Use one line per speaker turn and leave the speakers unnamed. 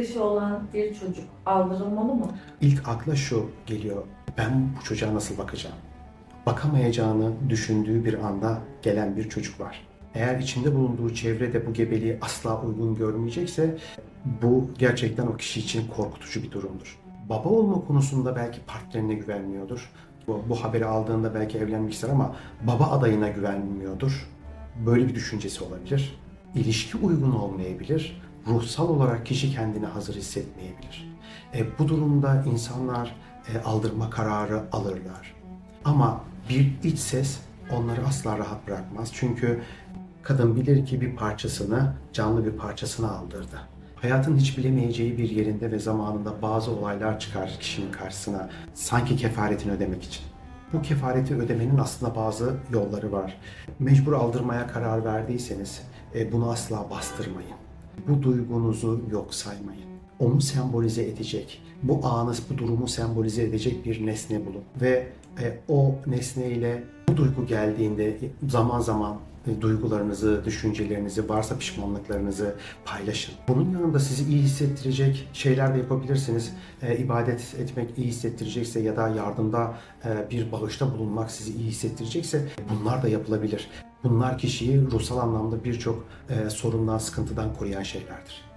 dışı olan bir çocuk aldırılmalı mı?
İlk akla şu geliyor. Ben bu çocuğa nasıl bakacağım? Bakamayacağını düşündüğü bir anda gelen bir çocuk var. Eğer içinde bulunduğu çevrede bu gebeliği asla uygun görmeyecekse bu gerçekten o kişi için korkutucu bir durumdur. Baba olma konusunda belki partnerine güvenmiyordur. Bu, bu haberi aldığında belki evlenmek ama baba adayına güvenmiyordur. Böyle bir düşüncesi olabilir. İlişki uygun olmayabilir. Ruhsal olarak kişi kendini hazır hissetmeyebilir. E, bu durumda insanlar e, aldırma kararı alırlar. Ama bir iç ses onları asla rahat bırakmaz. Çünkü kadın bilir ki bir parçasını, canlı bir parçasını aldırdı. Hayatın hiç bilemeyeceği bir yerinde ve zamanında bazı olaylar çıkar kişinin karşısına sanki kefaretini ödemek için. Bu kefareti ödemenin aslında bazı yolları var. Mecbur aldırmaya karar verdiyseniz e, bunu asla bastırmayın. Bu duygunuzu yok saymayın. Onu sembolize edecek, bu anı, bu durumu sembolize edecek bir nesne bulun. Ve e, o nesneyle bu duygu geldiğinde zaman zaman e, duygularınızı, düşüncelerinizi, varsa pişmanlıklarınızı paylaşın. Bunun yanında sizi iyi hissettirecek şeyler de yapabilirsiniz. E, ibadet etmek iyi hissettirecekse ya da yardımda e, bir bağışta bulunmak sizi iyi hissettirecekse bunlar da yapılabilir. Bunlar kişiyi ruhsal anlamda birçok e, sorundan, sıkıntıdan koruyan şeylerdir.